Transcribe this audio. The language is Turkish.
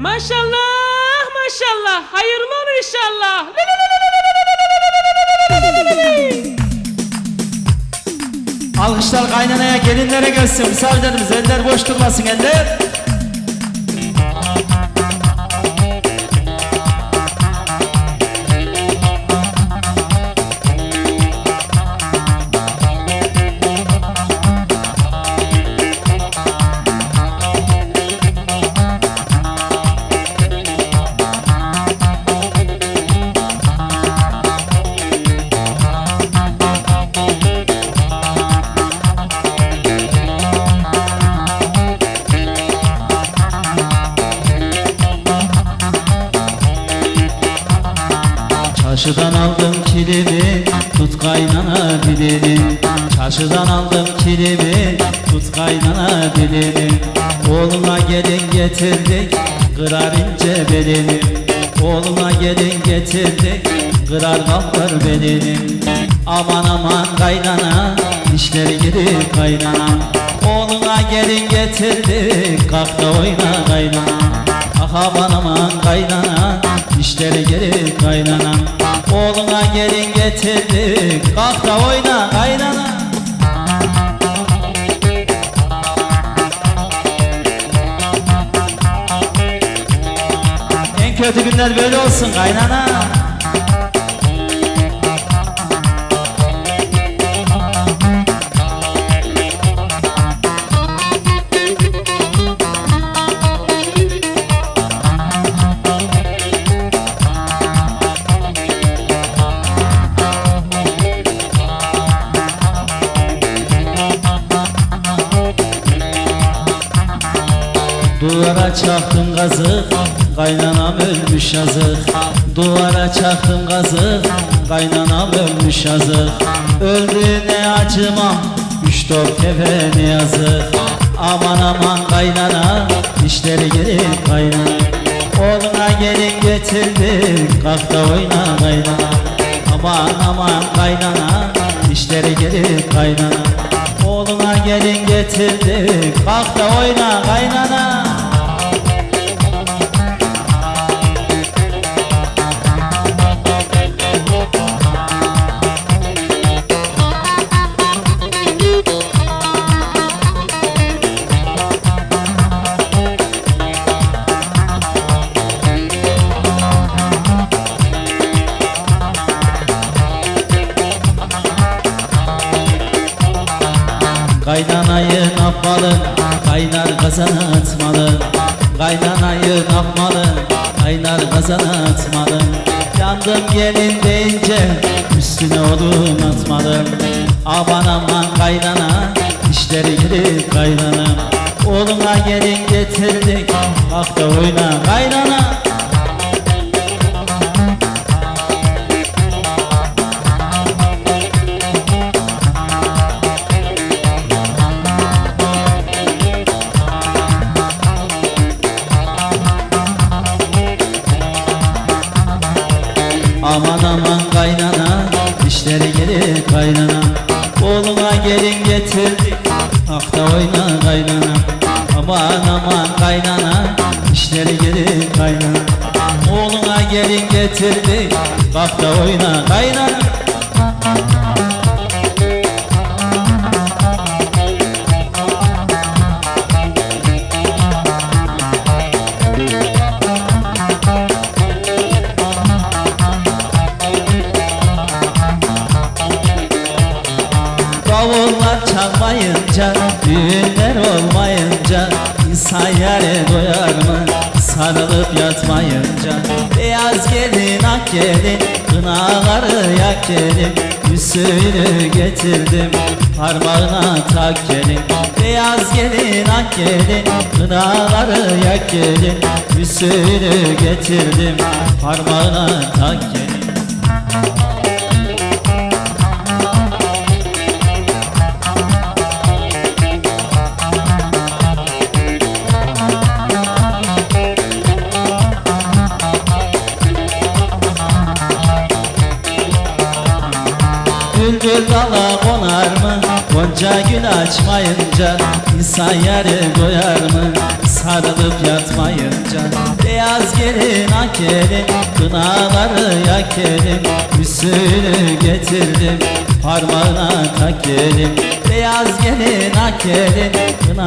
Maşallah maşallah hayırlı olur inşallah. Alkışlar kaynanaya gelinlere gelsin. Misafirlerimiz eller boş durmasın eller. Çarşıdan aldım kilimi tut kaynana dilini. Çarşıdan aldım kilimi tut kaynana dilini. Oğluna gelin getirdik kırar ince belini. Oğluna gelin getirdik kırar kalkar belini. Aman aman kaynana işleri girip kaynana. Oğluna gelin getirdik kalk da oyna kaynana. Ah aman aman kaynana işleri geri kaynana Oğluna gelin getirdik. Kalk da oyna kaynana. En kötü günler böyle olsun kaynana Duvara çaktım gazı Kaynanam ölmüş yazık. Duvara çaktım gazı Kaynanam ölmüş yazık. Öldüğüne acımam Üç dört kefene yazık. Aman aman kaynana işleri gelip kaynana. Oğluna gelin getirdik Kalk da oyna kaynana. Aman aman kaynana işleri gelip kaynana. Oğluna gelin getirdik Kalk da oyna kaynana Kaynanayı ne yapmalı Kaynar kazana atmalı Kaynanayı ne yapmalı Kaynar kazana atmalı Yandım gelin deyince Üstüne odun atmalı Aman aman kaynana işleri girip kaynana Oğluna gelin getirdik Kalk da oyna. Kaynana Aman aman kaynana işleri gelir kaynana. Oğluna gelin getirdik da oyna kaynana. Aman aman kaynana işleri gelir kaynana. Oğluna gelin getirdik Kalk da oyna kaynana Davullar çalmayınca, düğünler olmayınca insan yere doyar mı? Sarılıp yatmayınca. Beyaz gelin ak gelin, kınaları yak gelin. Üsüğünü getirdim, parmağına tak gelin. Beyaz gelin ak gelin, kınaları yak gelin. Üsüğünü getirdim, parmağına tak gelin konar mı? Gonca gül açmayınca insan yeri doyar mı? sarılıp yatmayınca Beyaz gelin ak gelin kınaları yak gelin Üstünü getirdim parmağına tak gelin Beyaz gelin ak gelin kına